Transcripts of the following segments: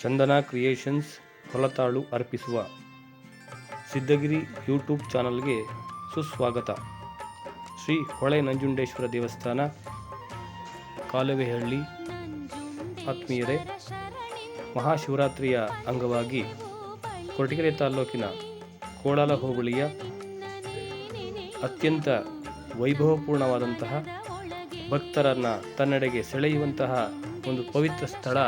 ಚಂದನ creations ಹೊಲತಾಳು ಅರ್ಪಿಸುವ Siddhagiri YouTube ಚಾನಲ್ಗೆ ಸುಸ್ವಾಗತ. ಶ್ರೀ ಹೊಳೆ ನಂಜುಂಡೇಶ್ವರ ದೇವಸ್ಥಾನ, ಕಾಲುವೆಹಳ್ಳಿ, ಆತ್ಮೀಯರೇ, ಮಹಾಶಿವರಾತ್ರಿಯ ಅಂಗವಾಗಿ ಕೊರಟಗೆರೆ ತಾಲ್ಲೂಕಿನ ಕೋಳಾಲ ಹೋಬಳಿಯ ಅತ್ಯಂತ ವೈಭವಪೂರ್ಣವಾದಂತಹ ಭಕ್ತರನ್ನು ತನ್ನೆಡೆಗೆ ಸೆಳೆಯುವಂತಹ ಒಂದು ಪವಿತ್ರ ಸ್ಥಳ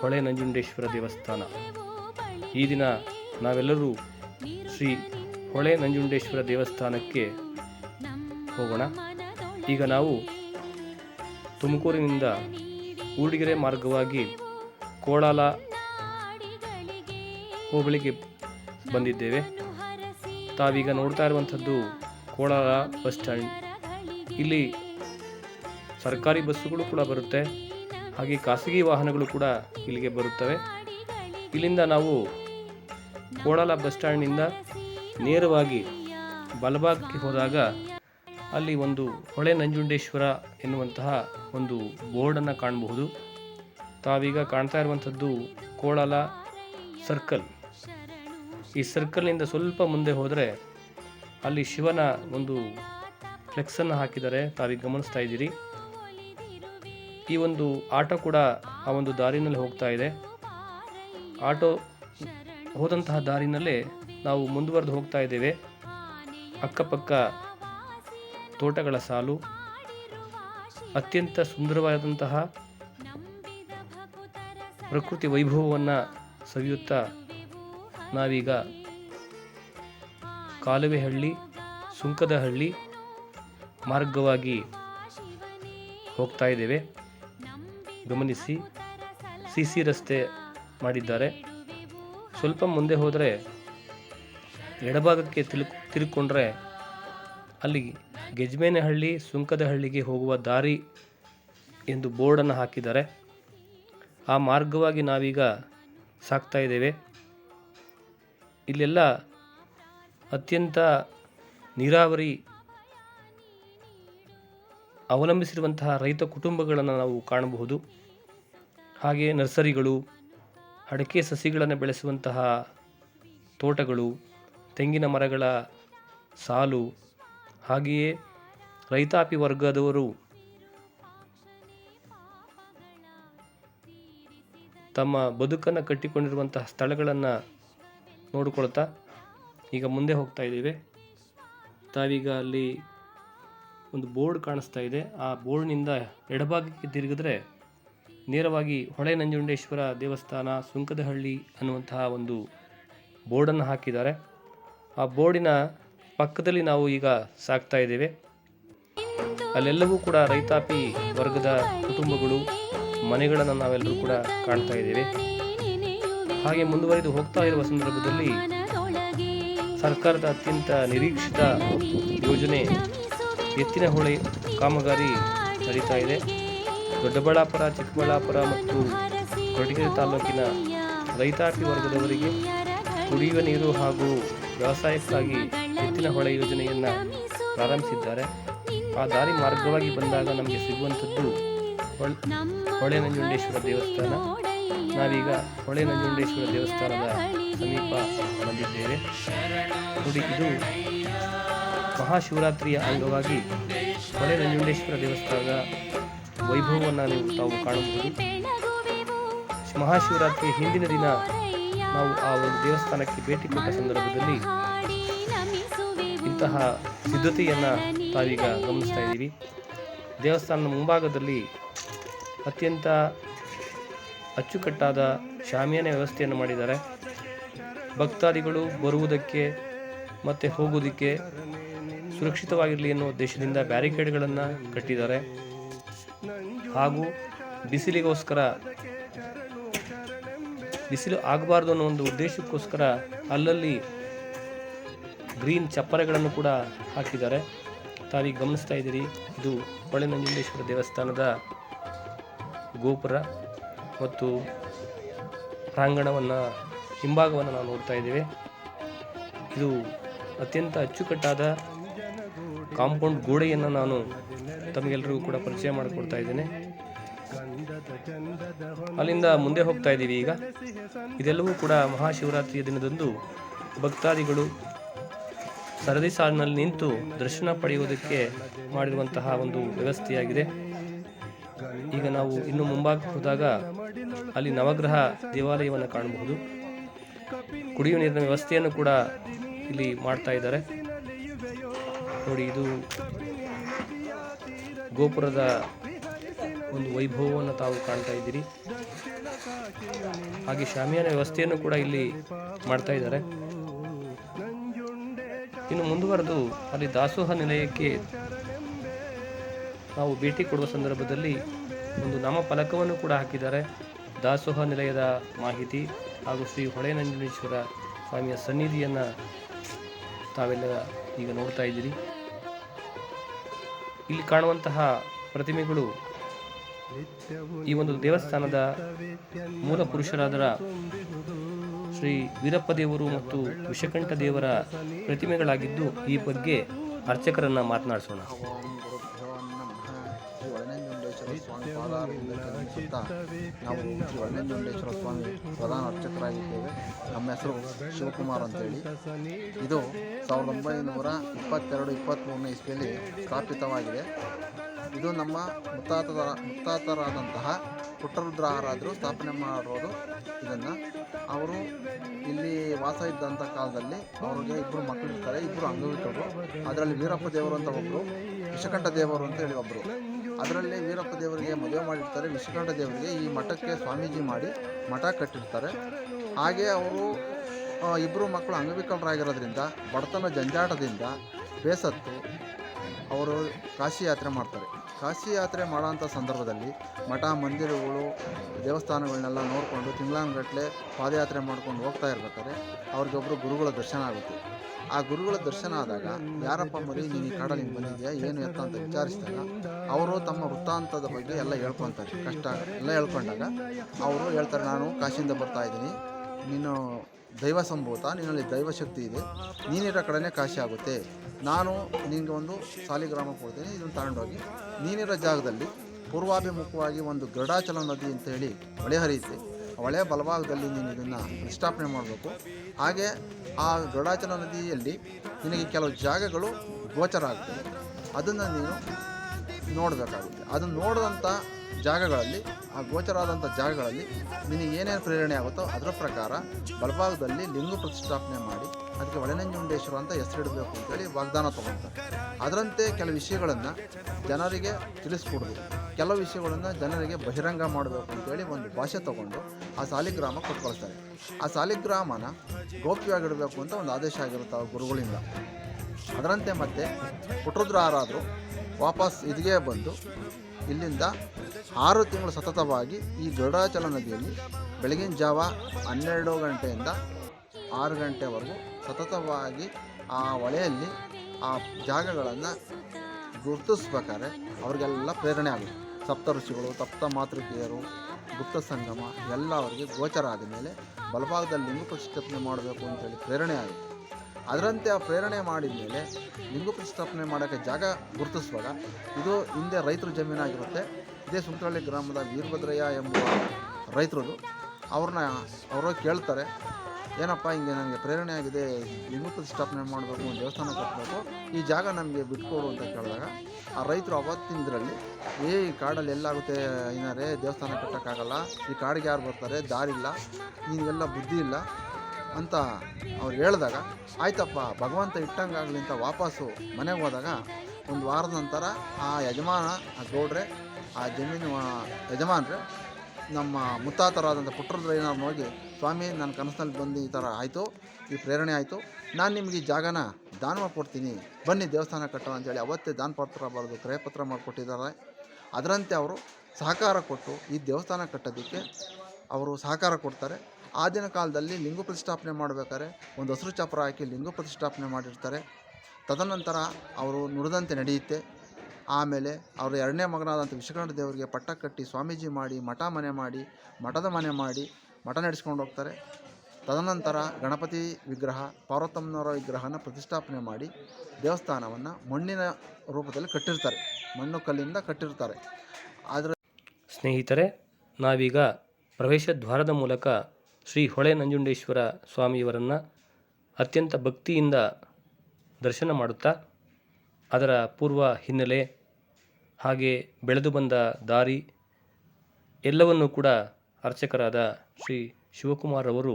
ಹೊಳೆ ನಂಜುಂಡೇಶ್ವರ ದೇವಸ್ಥಾನ. ಈ ದಿನ ನಾವೆಲ್ಲರೂ ಶ್ರೀ ಹೊಳೆ ನಂಜುಂಡೇಶ್ವರ ದೇವಸ್ಥಾನಕ್ಕೆ ಹೋಗೋಣ. ಈಗ ನಾವು ತುಮಕೂರಿನಿಂದ ಊಡಿಗೆರೆ ಮಾರ್ಗವಾಗಿ ಕೋಳಾಲ ಹೋಬಳಿಗೆ ಬಂದಿದ್ದೇವೆ. ತಾವೀಗ ನೋಡ್ತಾ ಇರುವಂಥದ್ದು ಕೋಳಾಲ ಬಸ್ ಸ್ಟ್ಯಾಂಡ್. ಇಲ್ಲಿ ಸರ್ಕಾರಿ ಬಸ್ಸುಗಳು ಕೂಡ ಬರುತ್ತೆ. ಹಾಗೆ ಖಾಸಗಿ ವಾಹನಗಳು ಕೂಡ ಇಲ್ಲಿಗೆ ಬರುತ್ತವೆ. ಇಲ್ಲಿಂದ ನಾವು ಕೋಳಲ ಬಸ್ ಸ್ಟ್ಯಾಂಡ್ನಿಂದ ನೇರವಾಗಿ ಬಲಭಾಗಕ್ಕೆ ಹೋದಾಗ ಅಲ್ಲಿ ಒಂದು ಹೊಳೆ ನಂಜುಂಡೇಶ್ವರ ಎನ್ನುವಂತಹ ಒಂದು ಬೋರ್ಡನ್ನು ಕಾಣಬಹುದು. ತಾವೀಗ ಕಾಣ್ತಾ ಇರುವಂಥದ್ದು ಕೋಳಲ ಸರ್ಕಲ್. ಈ ಸರ್ಕಲ್ನಿಂದ ಸ್ವಲ್ಪ ಮುಂದೆ ಹೋದರೆ ಅಲ್ಲಿ ಶಿವನ ಒಂದು ಫ್ಲೆಕ್ಸನ್ನು ಹಾಕಿದ್ದಾರೆ ತಾವೀಗ ಗಮನಿಸ್ತಾ ಇದ್ದೀರಿ. ಈ ಒಂದು ಆಟೋ ಕೂಡ ಆ ಒಂದು ದಾರಿನಲ್ಲಿ ಹೋಗ್ತಾ ಇದೆ. ಆಟೋ ಹೋದಂತಹ ದಾರಿನಲ್ಲೇ ನಾವು ಮುಂದುವರೆದು ಹೋಗ್ತಾ ಇದ್ದೇವೆ. ಅಕ್ಕಪಕ್ಕ ತೋಟಗಳ ಸಾಲು, ಅತ್ಯಂತ ಸುಂದರವಾದಂತಹ ಪ್ರಕೃತಿ ವೈಭವವನ್ನು ಸವಿಯುತ್ತಾ ನಾವೀಗ ಕಾಲುವೆಹಳ್ಳಿ, ಸುಂಕದಹಳ್ಳಿ ಮಾರ್ಗವಾಗಿ ಹೋಗ್ತಾ ಇದ್ದೇವೆ. ಗಮನಿಸಿ, ಸಿ ಸಿ ರಸ್ತೆ ಮಾಡಿದ್ದಾರೆ. ಸ್ವಲ್ಪ ಮುಂದೆ ಹೋದರೆ ಎಡಭಾಗಕ್ಕೆ ತಿರು ತಿರುಕೊಂಡ್ರೆ ಅಲ್ಲಿ ಗೆಜ್ಮೇನಹಳ್ಳಿ, ಸುಂಕದಹಳ್ಳಿಗೆ ಹೋಗುವ ದಾರಿ ಎಂದು ಬೋರ್ಡನ್ನು ಹಾಕಿದ್ದಾರೆ. ಆ ಮಾರ್ಗವಾಗಿ ನಾವೀಗ ಸಾಕ್ತಾ ಇದ್ದೇವೆ. ಇಲ್ಲೆಲ್ಲ ಅತ್ಯಂತ ನೀರಾವರಿ ಅವಲಂಬಿಸಿರುವಂತಹ ರೈತ ಕುಟುಂಬಗಳನ್ನು ನಾವು ಕಾಣಬಹುದು. ಹಾಗೆ ನರ್ಸರಿಗಳು, ಅಡಕೆ ಸಸಿಗಳನ್ನು ಬೆಳೆಸುವಂತಹ ತೋಟಗಳು, ತೆಂಗಿನ ಮರಗಳ ಸಾಲು, ಹಾಗೆಯೇ ರೈತಾಪಿ ವರ್ಗದವರು ತಮ್ಮ ಬದುಕನ್ನು ಕಟ್ಟಿಕೊಂಡಿರುವಂತಹ ಸ್ಥಳಗಳನ್ನು ನೋಡಿಕೊಳ್ತಾ ಈಗ ಮುಂದೆ ಹೋಗ್ತಾ ಇದ್ದೀವಿ. ತಾವೀಗ ಅಲ್ಲಿ ಒಂದು ಬೋರ್ಡ್ ಕಾಣಿಸ್ತಾ ಇದೆ. ಆ ಬೋರ್ಡ್ನಿಂದ ಎಡಭಾಗಕ್ಕೆ ತಿರುಗಿದ್ರೆ ನೇರವಾಗಿ ಹೊಳೆ ನಂಜುಂಡೇಶ್ವರ ದೇವಸ್ಥಾನ ಸುಂಕದಹಳ್ಳಿ ಅನ್ನುವಂತಹ ಒಂದು ಬೋರ್ಡನ್ನು ಹಾಕಿದ್ದಾರೆ. ಆ ಬೋರ್ಡಿನ ಪಕ್ಕದಲ್ಲಿ ನಾವು ಈಗ ಸಾಕ್ತಾ ಇದ್ದೇವೆ. ಅಲ್ಲೆಲ್ಲವೂ ಕೂಡ ರೈತಾಪಿ ವರ್ಗದ ಕುಟುಂಬಗಳು, ಮನೆಗಳನ್ನು ನಾವೆಲ್ಲರೂ ಕೂಡ ಕಾಣ್ತಾ ಇದ್ದೇವೆ. ಹಾಗೆ ಮುಂದುವರಿದು ಹೋಗ್ತಾ ಇರುವ ಸಂದರ್ಭದಲ್ಲಿ ಸರ್ಕಾರದ ಅತ್ಯಂತ ನಿರೀಕ್ಷಿತ ಯೋಜನೆ ಎತ್ತಿನ ಹೊಳೆ ಕಾಮಗಾರಿ ನಡೀತಾ ಇದೆ. ದೊಡ್ಡಬಳ್ಳಾಪುರ, ಚಿಕ್ಕಬಳ್ಳಾಪುರ ಮತ್ತು ಕೊರಟಗೆರೆ ತಾಲೂಕಿನ ರೈತಾಪಿ ವರ್ಗದವರಿಗೆ ಕುಡಿಯುವ ನೀರು ಹಾಗೂ ವ್ಯವಸಾಯಕ್ಕಾಗಿ ಎತ್ತಿನ ಹೊಳೆ ಯೋಜನೆಯನ್ನು ಪ್ರಾರಂಭಿಸಿದ್ದಾರೆ. ಆ ದಾರಿ ಮಾರ್ಗವಾಗಿ ಬಂದಾಗ ನಮಗೆ ಸಿಗುವಂಥದ್ದು ಹೊಳ್- ನಂಜುಂಡೇಶ್ವರ ದೇವಸ್ಥಾನ. ನಾವೀಗ ಹೊಳೆ ನಂಜುಂಡೇಶ್ವರ ದೇವಸ್ಥಾನದ ಸಮೀಪ ಬಂದಿದ್ದೇವೆ. ನೋಡಿ, ಇದು ಮಹಾಶಿವರಾತ್ರಿಯ ಅಂಗವಾಗಿ ಹೊಳೆ ನಂಜುಂಡೇಶ್ವರ ದೇವಸ್ಥಾನದ ವೈಭವವನ್ನು ನೀವು ತಾವು ಕಾಣಬಹುದು. ಮಹಾಶಿವರಾತ್ರಿ ಹಿಂದಿನ ದಿನ ನಾವು ಆ ಒಂದು ದೇವಸ್ಥಾನಕ್ಕೆ ಭೇಟಿ ಕೊಟ್ಟ ಸಂದರ್ಭದಲ್ಲಿ ಇಂತಹ ಸಿದ್ಧತೆಯನ್ನು ತಾವೀಗ ಗಮನಿಸ್ತಾ ಇದ್ದೀವಿ. ದೇವಸ್ಥಾನದ ಮುಂಭಾಗದಲ್ಲಿ ಅತ್ಯಂತ ಅಚ್ಚುಕಟ್ಟಾದ ಶಾಮಿಯಾನ ವ್ಯವಸ್ಥೆಯನ್ನು ಮಾಡಿದ್ದಾರೆ. ಭಕ್ತಾದಿಗಳು ಬರುವುದಕ್ಕೆ ಮತ್ತು ಹೋಗುವುದಕ್ಕೆ ಸುರಕ್ಷಿತವಾಗಿರಲಿ ಎನ್ನುವ ಉದ್ದೇಶದಿಂದ ಬ್ಯಾರಿಕೇಡ್ಗಳನ್ನು ಕಟ್ಟಿದ್ದಾರೆ. ಹಾಗೂ ಬಿಸಿಲಿಗೋಸ್ಕರ ಬಿಸಿಲು ಆಗಬಾರ್ದು ಅನ್ನೋ ಒಂದು ಉದ್ದೇಶಕ್ಕೋಸ್ಕರ ಅಲ್ಲಲ್ಲಿ ಗ್ರೀನ್ ಚಪ್ಪರೆಗಳನ್ನು ಕೂಡ ಹಾಕಿದ್ದಾರೆ. ತಾವೀಗ ಗಮನಿಸ್ತಾ ಇದ್ದೀರಿ, ಇದು ಹೊಳೆ ನಂಜುಂಡೇಶ್ವರ ದೇವಸ್ಥಾನದ ಗೋಪುರ ಮತ್ತು ಪ್ರಾಂಗಣವನ್ನು, ಹಿಂಭಾಗವನ್ನು ನಾವು ನೋಡ್ತಾ ಇದ್ದೇವೆ. ಇದು ಅತ್ಯಂತ ಅಚ್ಚುಕಟ್ಟಾದ ಕಾಂಪೌಂಡ್ ಗೋಡೆಯನ್ನು ನಾನು ತಮಗೆಲ್ಲರಿಗೂ ಕೂಡ ಪರಿಚಯ ಮಾಡಿಕೊಡ್ತಾ ಇದ್ದೇನೆ. ಅಲ್ಲಿಂದ ಮುಂದೆ ಹೋಗ್ತಾ ಇದ್ದೀವಿ ಈಗ. ಇದೆಲ್ಲವೂ ಕೂಡ ಮಹಾಶಿವರಾತ್ರಿಯ ದಿನದಂದು ಭಕ್ತಾದಿಗಳು ಸರದಿ ಸಾಲಿನಲ್ಲಿ ನಿಂತು ದರ್ಶನ ಪಡೆಯುವುದಕ್ಕೆ ಮಾಡಿರುವಂತಹ ಒಂದು ವ್ಯವಸ್ಥೆಯಾಗಿದೆ. ಈಗ ನಾವು ಇನ್ನು ಮುಂಭಾಗಕ್ಕೆ ಹೋದಾಗ ಅಲ್ಲಿ ನವಗ್ರಹ ದೇವಾಲಯವನ್ನು ಕಾಣಬಹುದು. ಕುಡಿಯುವ ನೀರಿನ ವ್ಯವಸ್ಥೆಯನ್ನು ಕೂಡ ಇಲ್ಲಿ ಮಾಡ್ತಾ ಇದ್ದಾರೆ. ನೋಡಿ, ಇದು ಗೋಪುರದ ಒಂದು ವೈಭವವನ್ನು ತಾವು ಕಾಣ್ತಾ ಇದ್ದೀರಿ. ಹಾಗೆ ಶಾಮಿಯಾನ ವ್ಯವಸ್ಥೆಯನ್ನು ಕೂಡ ಇಲ್ಲಿ ಮಾಡ್ತಾ ಇದ್ದಾರೆ. ಇನ್ನು ಮುಂದುವರೆದು ಅಲ್ಲಿ ದಾಸೋಹ ನಿಲಯಕ್ಕೆ ನಾವು ಭೇಟಿ ಕೊಡುವ ಸಂದರ್ಭದಲ್ಲಿ ಒಂದು ನಾಮಫಲಕವನ್ನು ಕೂಡ ಹಾಕಿದ್ದಾರೆ. ದಾಸೋಹ ನಿಲಯದ ಮಾಹಿತಿ ಹಾಗೂ ಶ್ರೀ ಹೊಳೆನಂಜನೇಶ್ವರ ಸ್ವಾಮಿಯ ಸನ್ನಿಧಿಯನ್ನು ತಾವೆಲ್ಲ ಈಗ ನೋಡ್ತಾ ಇದ್ದೀರಿ. ಇಲ್ಲಿ ಕಾಣುವಂತಹ ಪ್ರತಿಮೆಗಳು ಈ ಒಂದು ದೇವಸ್ಥಾನದ ಮೂಲ ಪುರುಷರಾದ ಶ್ರೀ ವೀರಪ್ಪ ದೇವರು ಮತ್ತು ವಿಷಕಂಠ ದೇವರ ಪ್ರತಿಮೆಗಳಾಗಿದ್ದು ಈ ಬಗ್ಗೆ ಅರ್ಚಕರನ್ನ ಮಾತನಾಡಿಸೋಣ. ಸ್ವಾಮಿ ಪಾದಾರವಿಂದ ಕೆಳಗಿಸುತ್ತಾ ನಾವು ಒಳನಂಜುಂಡೇಶ್ವರ ಸ್ವಾಮಿ ಪ್ರಧಾನ ನಮ್ಮ ಹೆಸರು ಶಿವಕುಮಾರ್ ಅಂತೇಳಿ. ಇದು ಸಾವಿರದ ಒಂಬೈನೂರ ಇಪ್ಪತ್ತೆರಡು ಇಪ್ಪತ್ತ್ಮೂರನೇ ಇಸ್ವಿಯಲ್ಲಿ ಸ್ಥಾಪಿತವಾಗಿದೆ. ಇದು ನಮ್ಮ ಮುತ್ತಾತದ, ಮುತ್ತಾತರಾದಂತಹ ಪುಟ್ಟರುದ್ರಹರಾದರು ಸ್ಥಾಪನೆ ಮಾಡಿರೋದು ಇದನ್ನು. ಅವರು ಇಲ್ಲಿ ವಾಸ ಇದ್ದಂಥ ಕಾಲದಲ್ಲಿ ಅವ್ರಿಗೆ ಇಬ್ಬರು ಮಕ್ಕಳಿರ್ತಾರೆ ಇಬ್ಬರು ಅಂಗವಿಕಲರು ಅದರಲ್ಲಿ ವೀರಪ್ಪ ದೇವರು ಅಂತ ಒಬ್ಬರು ವಿಷಕಂಠ ದೇವರು ಅಂತ ಹೇಳಿ ಒಬ್ಬರು ಅದರಲ್ಲಿ ವೀರಪ್ಪ ದೇವರಿಗೆ ಮದುವೆ ಮಾಡಿರ್ತಾರೆ. ವಿಶ್ವಕಂಠ ದೇವರಿಗೆ ಈ ಮಠಕ್ಕೆ ಸ್ವಾಮೀಜಿ ಮಾಡಿ ಮಠ ಕಟ್ಟಿರ್ತಾರೆ. ಹಾಗೆ ಅವರು ಇಬ್ಬರು ಮಕ್ಕಳು ಅಂಗವಿಕಲರಾಗಿರೋದ್ರಿಂದ, ಬಡತನ ಜಂಜಾಟದಿಂದ ಬೇಸತ್ತು ಅವರು ಕಾಶಿ ಯಾತ್ರೆ ಮಾಡ್ತಾರೆ. ಕಾಶಿ ಯಾತ್ರೆ ಮಾಡೋಂಥ ಸಂದರ್ಭದಲ್ಲಿ ಮಠ, ಮಂದಿರಗಳು, ದೇವಸ್ಥಾನಗಳನ್ನೆಲ್ಲ ನೋಡಿಕೊಂಡು ತಿಂಗಳಾನುಗಟ್ಟಲೆ ಪಾದಯಾತ್ರೆ ಮಾಡ್ಕೊಂಡು ಹೋಗ್ತಾ ಇರ್ಬೇಕಾದ್ರೆ ಅವ್ರಿಗೊಬ್ಬರು ಗುರುಗಳ ದರ್ಶನ ಆಗುತ್ತೆ. ಆ ಗುರುಗಳ ದರ್ಶನ ಆದಾಗ ಯಾರಪ್ಪ ಮರಿ, ನೀನು ಈ ಕಾಡಲ್ಲಿ ಬಂದಿದೆಯಾ, ಏನು ಎತ್ತ ಅಂತ ವಿಚಾರಿಸಿದಾಗ ಅವರು ತಮ್ಮ ವೃತ್ತಾಂತದ ಬಗ್ಗೆ ಎಲ್ಲ ಹೇಳ್ಕೊತಾರೆ. ಕಷ್ಟ ಎಲ್ಲ ಹೇಳ್ಕೊಂಡಾಗ ಅವರು ಹೇಳ್ತಾರೆ, ನಾನು ಕಾಶಿಯಿಂದ ಬರ್ತಾ ಇದ್ದೀನಿ. ನೀನು ದೈವ ಸಂಭೂತ, ನಿನ್ನಲ್ಲಿ ದೈವಶಕ್ತಿ ಇದೆ. ನೀನಿರೋ ಕಡೆನೇ ಕಾಶಿ ಆಗುತ್ತೆ. ನಾನು ನಿನಗೆ ಒಂದು ಸಾಲಿಗ್ರಾಮ ಕೊಡ್ತೇನೆ ಇದನ್ನು ತಗೊಂಡೋಗಿ. ನೀನಿರೋ ಜಾಗದಲ್ಲಿ ಪೂರ್ವಾಭಿಮುಖವಾಗಿ ಒಂದು ಗರುಡಾಚಲ ನದಿ ಅಂತ ಹೇಳಿ ಹೊಳೆ ಹರಿಯುತ್ತೆ ಹೊಳೆ ಬಲಭಾಗದಲ್ಲಿ ನೀನು ಇದನ್ನು ನಿಷ್ಠಾಪನೆ ಮಾಡಬೇಕು. ಹಾಗೆ ಆ ಗರುಡಾಚಲ ನದಿಯಲ್ಲಿ ನಿನಗೆ ಕೆಲವು ಜಾಗಗಳು ಗೋಚರ ಆಗ್ತವೆ. ಅದನ್ನು ನೀನು ನೋಡಬೇಕಾಗುತ್ತೆ. ಅದನ್ನು ನೋಡಿದಂಥ ಜಾಗಗಳಲ್ಲಿ, ಆ ಗೋಚರಾದಂಥ ಜಾಗಗಳಲ್ಲಿ ನಿನಗೆ ಏನೇನು ಪ್ರೇರಣೆ ಆಗುತ್ತೋ ಅದರ ಪ್ರಕಾರ ಬಲಭಾಗದಲ್ಲಿ ಲಿಂಗ ಪ್ರತಿಷ್ಠಾಪನೆ ಮಾಡಿ ಅದಕ್ಕೆ ಒಳನಂಜುಂಡೇಶ್ವರ ಅಂತ ಹೆಸರಿಡಬೇಕು ಅಂತೇಳಿ ವಾಗ್ದಾನ ತೊಗೊಳ್ತಾರೆ ಅದರಂತೆ ಕೆಲವು ವಿಷಯಗಳನ್ನು ಜನರಿಗೆ ತಿಳಿಸ್ಕೊಡ್ಬೇಕು. ಕೆಲವು ವಿಷಯಗಳನ್ನು ಜನರಿಗೆ ಬಹಿರಂಗ ಮಾಡಬೇಕು ಅಂತೇಳಿ ಒಂದು ಭಾಷೆ ತಗೊಂಡು ಆ ಸಾಲಿಗ್ರಾಮ ಕೊಟ್ಕೊಳ್ತಾರೆ. ಆ ಸಾಲಿಗ್ರಾಮನ ಗೋಪ್ಯವಾಗಿಡಬೇಕು ಅಂತ ಒಂದು ಆದೇಶ ಆಗಿರುತ್ತೆ ಗುರುಗಳಿಂದ. ಅದರಂತೆ ಮತ್ತೆ ಪುಟ್ರುದ್ರಾರಾದರು ವಾಪಸ್ ಇದಿಗೆ ಬಂದು ಇಲ್ಲಿಂದ ಆರು ತಿಂಗಳು ಸತತವಾಗಿ ಈ ಗರುಡಾಚಲ ನದಿಯಲ್ಲಿ ಬೆಳಗಿನ ಜಾವ ಹನ್ನೆರಡು ಗಂಟೆಯಿಂದ ಆರು ಗಂಟೆವರೆಗೂ ಸತತವಾಗಿ ಆ ಹೊಳೆಯಲ್ಲಿ ಆ ಜಾಗಗಳನ್ನು ಗುರುತಿಸ್ಬೇಕಾದ್ರೆ ಅವ್ರಿಗೆಲ್ಲ ಪ್ರೇರಣೆ ಆಗುತ್ತೆ. ಸಪ್ತ ಋಷಿಗಳು ಸಪ್ತ ಮಾತೃಕೆಯರು, ಗುಪ್ತ ಸಂಗಮ ಎಲ್ಲ ಅವರಿಗೆ ಗೋಚರ ಆದ ಮೇಲೆ ಬಲಭಾಗದಲ್ಲಿ ಲಿಂಗ ಪ್ರತಿಷ್ಠಾಪನೆ ಮಾಡಬೇಕು ಅಂತೇಳಿ ಪ್ರೇರಣೆ ಆಗುತ್ತೆ. ಅದರಂತೆ ಆ ಪ್ರೇರಣೆ ಮಾಡಿದ ಮೇಲೆ ಲಿಂಗ ಪ್ರತಿಷ್ಠಾಪನೆ ಮಾಡೋಕ್ಕೆ ಜಾಗ ಗುರುತಿಸುವಾಗ ಇದು ಹಿಂದೆ ರೈತರ ಜಮೀನಾಗಿರುತ್ತೆ. ಇದೇ ಸುಂಕರಳ್ಳಿ ಗ್ರಾಮದ ವೀರಭದ್ರಯ್ಯ ಎಂಬುವ ರೈತರದು. ಅವ್ರನ್ನ ಅವರು ಕೇಳ್ತಾರೆ, ಏನಪ್ಪ ಹಿಂಗೆ ನನಗೆ ಪ್ರೇರಣೆ ಆಗಿದೆ ಲಿಂಗ ಪ್ರತಿಷ್ಠಾಪನೆ ಮಾಡಬೇಕು, ಒಂದು ದೇವಸ್ಥಾನ ಕಟ್ಟಬೇಕು ಈ ಜಾಗ ನಮಗೆ ಬಿಟ್ಕೊಡು ಅಂತ ಕೇಳಿದಾಗ ಆ ರೈತರು ಅವತ್ತಿನದ್ರಲ್ಲಿ ಏ, ಈ ಕಾಡಲ್ಲಿ ಎಲ್ಲಾಗುತ್ತೆ ಏನಾರೇ ದೇವಸ್ಥಾನ ಕಟ್ಟೋಕ್ಕಾಗಲ್ಲ, ಈ ಕಾಡಿಗೆ ಯಾರು ಬರ್ತಾರೆ, ದಾರಿ ಇಲ್ಲ, ನಿನಗೆಲ್ಲ ಬುದ್ಧಿ ಇಲ್ಲ ಅಂತ ಅವ್ರು ಹೇಳಿದಾಗ, ಆಯ್ತಪ್ಪ, ಭಗವಂತ ಇಟ್ಟಂಗಾಗಲಿ ಅಂತ ವಾಪಸ್ಸು ಮನೆಗೆ ಹೋದಾಗ, ಒಂದು ವಾರದ ನಂತರ ಆ ಯಜಮಾನ, ಆ ಗೌಡ್ರೆ ಆ ಜಮೀನು ಯಜಮಾನ್ರೆ ನಮ್ಮ ಮುತ್ತಾತರಾದಂಥ ಪುಟ್ಟರದ್ರಯ್ಯನವ್ರನ್ನ ಹೋಗಿ ಸ್ವಾಮಿ, ನನ್ನ ಕನಸಿನಲ್ಲಿ ಬಂದು ಈ ಥರ ಆಯಿತು, ಈ ಪ್ರೇರಣೆ ಆಯಿತು, ನಾನು ನಿಮಗೆ ಈ ಜಾಗನ ದಾನ ಕೊಡ್ತೀನಿ ಬನ್ನಿ ದೇವಸ್ಥಾನ ಕಟ್ಟೋ ಅಂತೇಳಿ ಅವತ್ತೇ ದಾನ ಪತ್ರ ಬರೆದು ಕ್ರಯಪತ್ರ ಮಾಡಿಕೊಟ್ಟಿದ್ದಾರೆ. ಅದರಂತೆ ಅವರು ಸಹಕಾರ ಕೊಟ್ಟು ಈ ದೇವಸ್ಥಾನ ಕಟ್ಟೋದಕ್ಕೆ ಅವರು ಸಹಕಾರ ಕೊಡ್ತಾರೆ. ಆ ದಿನ ಕಾಲದಲ್ಲಿ ಲಿಂಗ ಪ್ರತಿಷ್ಠಾಪನೆ ಮಾಡಬೇಕಾದ್ರೆ ಒಂದು ಹಸಿರು ಚಪ್ರ ಹಾಕಿ ಲಿಂಗ ಪ್ರತಿಷ್ಠಾಪನೆ ಮಾಡಿರ್ತಾರೆ. ತದನಂತರ ಅವರು ನುಡಿದಂತೆ ನಡೆಯುತ್ತೆ. ಆಮೇಲೆ ಅವರ ಎರಡನೇ ಮಗನಾದಂಥ ವಿಶ್ವಕರ್ಣ ದೇವರಿಗೆ ಪಟ್ಟ ಕಟ್ಟಿ ಸ್ವಾಮೀಜಿ ಮಾಡಿ, ಮಠ ಮನೆ ಮಾಡಿ, ಮಠದ ಮನೆ ಮಾಡಿ, ಮಠ ನಡೆಸ್ಕೊಂಡು ಹೋಗ್ತಾರೆ. ತದನಂತರ ಗಣಪತಿ ವಿಗ್ರಹ, ಪಾರ್ವತಮ್ಮನವರ ವಿಗ್ರಹನ ಪ್ರತಿಷ್ಠಾಪನೆ ಮಾಡಿ ದೇವಸ್ಥಾನವನ್ನು ಮಣ್ಣಿನ ರೂಪದಲ್ಲಿ ಕಟ್ಟಿರ್ತಾರೆ. ಮಣ್ಣು ಕಲ್ಲಿಂದ ಕಟ್ಟಿರ್ತಾರೆ. ಆದರೆ ಸ್ನೇಹಿತರೆ, ನಾವೀಗ ಪ್ರವೇಶ ದ್ವಾರದ ಮೂಲಕ ಶ್ರೀ ಹೊಳೆ ನಂಜುಂಡೇಶ್ವರ ಸ್ವಾಮಿಯವರನ್ನು ಅತ್ಯಂತ ಭಕ್ತಿಯಿಂದ ದರ್ಶನ ಮಾಡುತ್ತಾ, ಅದರ ಪೂರ್ವ ಹಿನ್ನೆಲೆ ಹಾಗೆ ಬೆಳೆದು ಬಂದ ದಾರಿ ಎಲ್ಲವನ್ನೂ ಕೂಡ ಅರ್ಚಕರಾದ ಶ್ರೀ ಶಿವಕುಮಾರ್ ಅವರು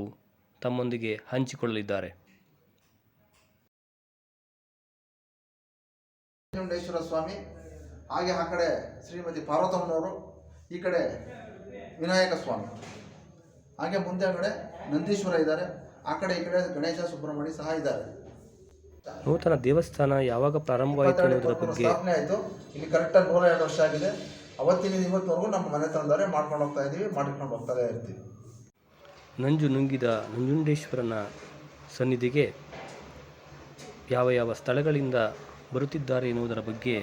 ತಮ್ಮೊಂದಿಗೆ ಹಂಚಿಕೊಳ್ಳಲಿದ್ದಾರೆ. ಸ್ವಾಮಿ, ಹಾಗೆ ಆ ಕಡೆ ಶ್ರೀಮತಿ ಪಾರ್ವತಮ್ಮನವರು, ಈ ಕಡೆ ವಿನಾಯಕ ಸ್ವಾಮಿ. ಹಾಗೆ ಮುಂದೆ ಕಡೆ ನಂದೀಶ್ವರ ಇದ್ದಾರೆ, ಆ ಕಡೆ ಈ ಕಡೆ ಗಣೇಶ ಸುಬ್ರಹ್ಮಣ್ಯ ಸಹ ಇದ್ದಾರೆ. ನೂತನ ದೇವಸ್ಥಾನ ಯಾವಾಗ ಪ್ರಾರಂಭವಾಯಿತು ಅನ್ನೋದರ ಬಗ್ಗೆ ಸ್ಥಾಪನೆ ಆಯಿತು. ಇಲ್ಲಿ ಕರೆಕ್ಟಾಗಿ ನೂರ ಎರಡು ವರ್ಷ ಆಗಿದೆ. ಅವತ್ತಿನ ಇವತ್ತವರೆಗೂ ನಮ್ಮ ಮನೆ ತಂದವರೇ ಮಾಡ್ಕೊಂಡು ಹೋಗ್ತಾ ಇದ್ದೀವಿ ಮಾಡಿಕೊಂಡು ಹೋಗ್ತಾನೆ ಇರ್ತೀವಿ. ನಂಜು ನುಂಗಿದ ನಂಜುಂಡೇಶ್ವರನ ಸನ್ನಿಧಿಗೆ ಯಾವ ಯಾವ ಸ್ಥಳಗಳಿಂದ ಬರುತ್ತಿದ್ದಾರೆ ಎನ್ನುವುದರ ಬಗ್ಗೆ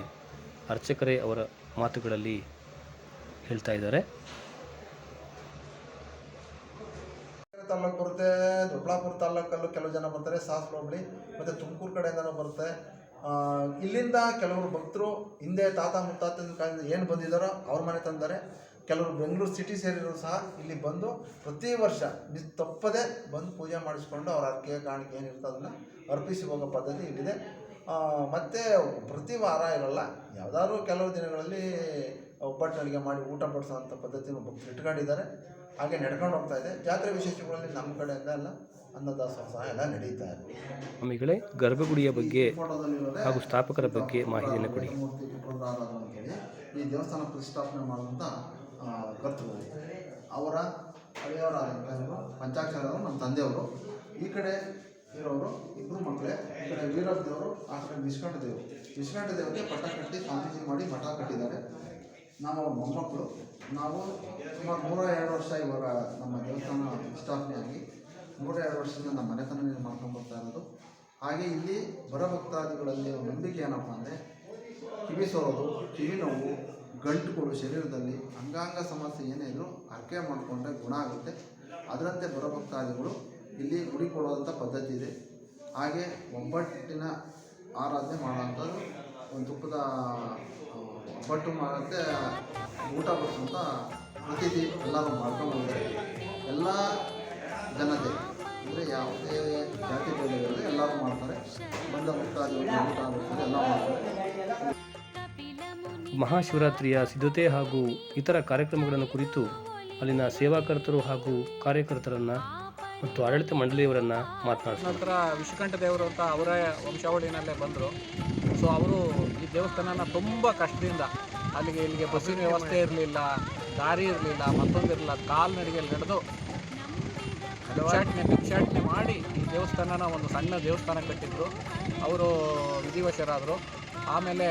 ಅರ್ಚಕರೇ ಅವರ ಮಾತುಗಳಲ್ಲಿ ಹೇಳ್ತಾ ಇದ್ದಾರೆ. ತಾಲೂಕು ಬರುತ್ತೆ, ದೊಡ್ಡಬಳ್ಳಾಪುರ ತಾಲೂಕಲ್ಲೂ ಕೆಲವು ಜನ ಬರ್ತಾರೆ, ಸಾಸ್ಲ ಹೋಬಳಿ, ಮತ್ತು ತುಮಕೂರು ಕಡೆಯಿಂದನೂ ಬರುತ್ತೆ. ಇಲ್ಲಿಂದ ಕೆಲವರು ಭಕ್ತರು, ಹಿಂದೆ ತಾತ ಮುತ್ತಾತನ ಕಾಲದಿಂದ ಏನು ಬಂದಿದ್ದಾರೋ ಅವ್ರ ಮನೆ ತಂದರೆ, ಕೆಲವರು ಬೆಂಗಳೂರು ಸಿಟಿ ಸೇರಿರೋ ಸಹ ಇಲ್ಲಿ ಬಂದು ಪ್ರತಿ ವರ್ಷ ಮಿಸ್ ತಪ್ಪದೆ ಬಂದು ಪೂಜೆ ಮಾಡಿಸ್ಕೊಂಡು ಅವ್ರ ಅರ್ಕೆ ಕಾಣಿಕೆ ಏನಿರ್ತೋ ಅದನ್ನು ಅರ್ಪಿಸಿ ಹೋಗೋ ಪದ್ಧತಿ ಇಲ್ಲಿದೆ. ಮತ್ತು ಪ್ರತಿ ವಾರ ಇರಲ್ಲ, ಯಾವುದಾದ್ರು ಕೆಲವು ದಿನಗಳಲ್ಲಿ ಒಬ್ಬಟ್ಟು ಅಡುಗೆ ಮಾಡಿ ಊಟ ಬಡಿಸೋವಂಥ ಪದ್ಧತಿನೂ ಭಕ್ತರು ಇಟ್ಕೊಂಡಿದ್ದಾರೆ. ಹಾಗೆ ನಡ್ಕೊಂಡು ಹೋಗ್ತಾ ಇದೆ. ಜಾತ್ರೆ ವಿಶೇಷಗಳಲ್ಲಿ ನಮ್ಮ ಕಡೆಯಿಂದ ಎಲ್ಲ ಅನ್ನದಾಸೋಹ ಸಹ ಎಲ್ಲ ನಡೀತಾ ಇದೆ. ಸ್ವಾಮಿಗಳೇ ಗರ್ಭಗುಡಿಯ ಬಗ್ಗೆ ಹಾಗೂ ಸ್ಥಾಪಕರ ಬಗ್ಗೆ ಮಾಹಿತಿಯನ್ನು ಕೊಡಿ. ಮೂರ್ತಿ ಪುತ್ರರಾರಾಧನೆ ಅಂತೇಳಿ ಈ ದೇವಸ್ಥಾನ ಪ್ರತಿಷ್ಠಾಪನೆ ಮಾಡುವಂಥ ಕರ್ತೃಗಳು ಅವರ ಹಳೆಯವರಾದಂಥ ಇವರು ಪಂಚಾಕ್ಷರವರು ನಮ್ಮ ತಂದೆಯವರು ಈ ಕಡೆ ಇರೋರು ಇಬ್ಬರು ಮಕ್ಕಳೇ ಈ ಕಡೆ ವೀರಪ್ಪ ದೇವರು ಆ ಕಡೆ ನಿಷ್ಕಂಠ ದೇವರು ನಿಷ್ಕಂಠ ದೇವರಿಗೆ ಪಟ್ಟ ಕಟ್ಟಿ ಸ್ವಾಮೀಜಿ ಮಾಡಿ ಮಠ ಕಟ್ಟಿದ್ದಾರೆ. ನಾವು ಮೊಮ್ಮಕ್ಕಳು. ನಾವು ಸುಮಾರು ನೂರ ಎರಡು ವರ್ಷ ಇವಾಗ ನಮ್ಮ ದೇವಸ್ಥಾನ ಪ್ರತಿಷ್ಠಾಪನೆಯಾಗಿ ನೂರ ಎರಡು ವರ್ಷದಿಂದ ನಮ್ಮ ಮನೆತನ ಮಾಡ್ಕೊಂಡು ಬರ್ತಾ ಇರೋದು. ಹಾಗೆ ಇಲ್ಲಿ ಬರ ಭಕ್ತಾದಿಗಳಲ್ಲಿ ನಂಬಿಕೆ ಏನಪ್ಪ ಅಂದರೆ ಕಿವಿ ಸೋರೋದು, ಕಿವಿ ನೋವು ಗಂಟುಗಳು ಶರೀರದಲ್ಲಿ ಅಂಗಾಂಗ ಸಮಸ್ಯೆ ಏನೇ ಇದ್ರು ಅರ್ಕೆ ಮಾಡಿಕೊಂಡ್ರೆ ಗುಣ ಆಗುತ್ತೆ. ಅದರಂತೆ ಬರ ಭಕ್ತಾದಿಗಳು ಇಲ್ಲಿ ಗುಡಿ ಪದ್ಧತಿ ಇದೆ. ಹಾಗೆ ಒಬ್ಬಟ್ಟಿನ ಆರಾಧನೆ ಮಾಡೋವಂಥದ್ದು ಒಂದು ತುಪ್ಪದ ಒಬ್ಬಟ್ಟು ಮಾಡುತ್ತೆ ಊಟ ಬರ್ತಂತ ಪ್ರತಿದಿ ಎಲ್ಲರೂ ಮಾಡ್ಕೊಂಡು ಬಂದಿದ್ದಾರೆ ಎಲ್ಲ ಜನತೆ ಅಂದರೆ ಯಾವುದೇ ಜಾತಿ ಬೇರೆ ಎಲ್ಲರೂ ಮಾಡ್ತಾರೆ. ಬಂದ ಭಕ್ತಾದಿಗಳು ಊಟ ಬರ್ತಾರೆ ಎಲ್ಲ ಮಾಡ್ತಾರೆ. ಮಹಾಶಿವರಾತ್ರಿಯ ಸಿದ್ಧತೆ ಹಾಗೂ ಇತರ ಕಾರ್ಯಕ್ರಮಗಳನ್ನು ಕುರಿತು ಅಲ್ಲಿನ ಸೇವಾಕರ್ತರು ಹಾಗೂ ಕಾರ್ಯಕರ್ತರನ್ನು ಮತ್ತು ಆಡಳಿತ ಮಂಡಳಿಯವರನ್ನು ಮಾತನಾಡ್ತಾರೆ ನಂತರ ವಿಶ್ವಕಂಠ ದೇವರು ಅಂತ ಅವರೇ ವಂಶಾವಳಿನಲ್ಲೇ ಬಂದರು. ಸೊ ಅವರು ಈ ದೇವಸ್ಥಾನನ ತುಂಬ ಕಷ್ಟದಿಂದ ಅಲ್ಲಿಗೆ ಇಲ್ಲಿಗೆ ಬಸ್ಸಿನ ವ್ಯವಸ್ಥೆ ಇರಲಿಲ್ಲ, ದಾರಿ ಇರಲಿಲ್ಲ ಮತ್ತೊಂದಿರಲಿಲ್ಲ ಕಾಲು ನಡಿಗೆಯಲ್ಲಿ ನಡೆದು ಭಿಕ್ಷಾಟನೆ ಭಿಕ್ಷಾಟನೆ ಮಾಡಿ ಈ ದೇವಸ್ಥಾನನ ಒಂದು ಸಣ್ಣ ದೇವಸ್ಥಾನ ಕಟ್ಟಿದ್ರು. ಅವರು ವಿಧಿವಶರಾದರು. ಆಮೇಲೆ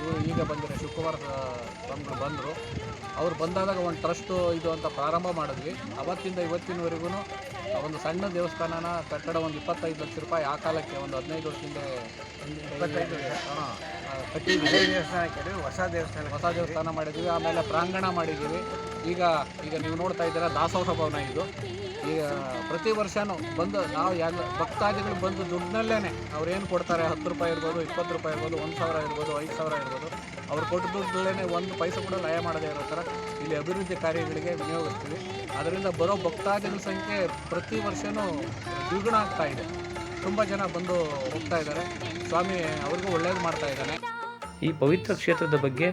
ಇವರು ಈಗ ಬಂದಿರೋ ಶುಕ್ರವಾರ ಸ್ವಾಮಿಗಳು ಬಂದರು. ಅವ್ರು ಬಂದಾದಾಗ ಒಂದು ಟ್ರಸ್ಟು ಇದು ಅಂತ ಪ್ರಾರಂಭ ಮಾಡಿದ್ವಿ. ಅವತ್ತಿಂದ ಇವತ್ತಿನವರೆಗೂ ಒಂದು ಸಣ್ಣ ದೇವಸ್ಥಾನನ ಕಟ್ಟಡ ಒಂದು ಇಪ್ಪತ್ತೈದು ಲಕ್ಷ ರೂಪಾಯಿ ಆ ಕಾಲಕ್ಕೆ ಒಂದು ಹದಿನೈದು ವರ್ಷದಿಂದ ಕಟ್ಟಿದ್ವಿ ಹೊಸ ದೇವಸ್ಥಾನ ಹೊಸ ದೇವಸ್ಥಾನ ಮಾಡಿದ್ವಿ. ಆಮೇಲೆ ಪ್ರಾಂಗಣ ಮಾಡಿದ್ದೀವಿ. ಈಗ ಈಗ ನೀವು ನೋಡ್ತಾ ಇದ್ದೀರ ದಾಸೋಹ ಭವನ ಇದು. ಈಗ ಪ್ರತಿ ವರ್ಷವೂ ಬಂದು ನಾವು ಯಾವ ಭಕ್ತಾದಿಗಳು ಬಂದು ದುಡ್ಡಿನಲ್ಲೇ ಅವ್ರು ಏನು ಕೊಡ್ತಾರೆ? ಹತ್ತು ರೂಪಾಯಿ ಇರ್ಬೋದು ಇಪ್ಪತ್ತು ರೂಪಾಯಿ ಇರ್ಬೋದು ಒಂದು ಸಾವಿರ ಇರ್ಬೋದು ಐದು ಸಾವಿರ ಇರ್ಬೋದು. ಅವ್ರು ಕೊಟ್ಟ ದುಡ್ಡಲ್ಲೇ ಒಂದು ಪೈಸೆ ಕೂಡ ಲಯ ಮಾಡದೇ ಇರೋ ಥರ ಇಲ್ಲಿ ಅಭಿವೃದ್ಧಿ ಕಾರ್ಯಗಳಿಗೆ ವಿನಿಯೋಗಿಸ್ತೀವಿ. ಅದರಿಂದ ಬರೋ ಭಕ್ತಾದಿಗಳ ಸಂಖ್ಯೆ ಪ್ರತಿ ವರ್ಷವೂ ದ್ವಿಗುಣ ಆಗ್ತಾ ಇದೆ. ತುಂಬ ಜನ ಬಂದು ಹೋಗ್ತಾ ಇದ್ದಾರೆ. ಸ್ವಾಮಿ ಅವ್ರಿಗೂ ಒಳ್ಳೇದು ಮಾಡ್ತಾ ಇದ್ದಾನೆ. ಈ ಪವಿತ್ರ ಕ್ಷೇತ್ರದ ಬಗ್ಗೆ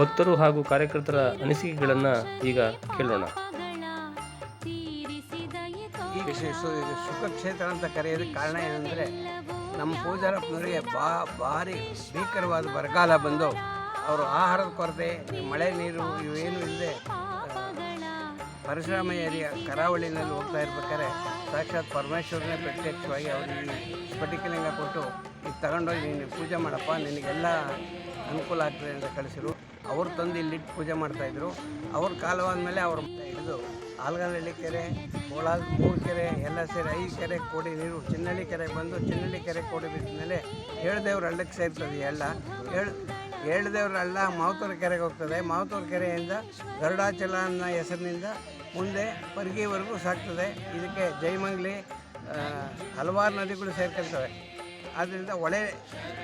ಭಕ್ತರು ಹಾಗೂ ಕಾರ್ಯಕರ್ತರ ಅನಿಸಿಕೆಗಳನ್ನು ಈಗ ಕೇಳೋಣ. ಈ ವಿಶೇಷ ಕ್ಷೇತ್ರ ಅಂತ ಕರೆಯೋದಕ್ಕೆ ಕಾರಣ ಏನಂದರೆ ನಮ್ಮ ಪೂಜಾರಪ್ಪನವರಿಗೆ ಬಾ, ಭಾರಿ ಭೀಕರವಾದ ಬರಗಾಲ ಬಂದು ಅವರು ಆಹಾರದ ಕೊರತೆ, ಮಳೆ ನೀರು ಇವೇನು ಇಲ್ಲದೆ ಪರಶುರಾಮ ಏರಿಯ ಕರಾವಳಿನಲ್ಲಿ ಹೋಗ್ತಾ ಇರ್ಬೇಕಾದ್ರೆ ಸಾಕ್ಷಾತ್ ಪರಮೇಶ್ವರನೇ ಪ್ರತ್ಯಕ್ಷವಾಗಿ ಅವರಿಗೆ ಸ್ಫಟಿಕಲಿಂಗ ಕೊಟ್ಟು ಈಗ ತಗೊಂಡೋಗಿ ನೀನು ಪೂಜೆ ಮಾಡಪ್ಪ, ನಿನಗೆಲ್ಲ ಅನುಕೂಲ ಆಗ್ತದೆ ಅಂತ ಕಳಿಸಿದ್ರು. ಅವ್ರು ತಂದು ಇಲ್ಲಿಟ್ಟು ಪೂಜೆ ಮಾಡ್ತಾಯಿದ್ರು ಅವ್ರ ಕಾಲವಾದ ಮೇಲೆ ಅವ್ರ ಹಿಡಿದು ಆಲ್ಗನಹಳ್ಳಿ ಕೆರೆ ಕೋಳಾಲ್ ಮೂರು ಕೆರೆ, ಎಲ್ಲ ಸೇರಿ ಐದು ಕೆರೆ ಕೋಡಿ ನೀರು ಚಿನ್ನಳ್ಳಿ ಕೆರೆಗೆ ಬಂದು ಚಿನ್ನಳ್ಳಿ ಕೆರೆ ಕೋಡಿ ಬಿದ್ದ ಮೇಲೆ ಏಳ್ದೇವ್ರ ಹಳ್ಳಕ್ಕೆ ಸೇರ್ತದೆ ಎಲ್ಲ ಏಳು ಏಳ್ದೇವ್ರ ಹಳ್ಳ ಮಾವತೂರು ಕೆರೆಗೆ ಹೋಗ್ತದೆ. ಮಾವತೂರು ಕೆರೆಯಿಂದ ಗರುಡಾಚಲ ಅನ್ನೋ ಹೆಸರಿನಿಂದ ಮುಂದೆ ಪರ್ಗಿವರೆಗೂ ಸಾಕ್ತದೆ ಇದಕ್ಕೆ ಜೈಮಂಗ್ಲಿ ಹಲವಾರು ನದಿಗಳು ಸೇರ್ಕೊಳ್ತವೆ ಆದ್ದರಿಂದ ಹೊಳೆ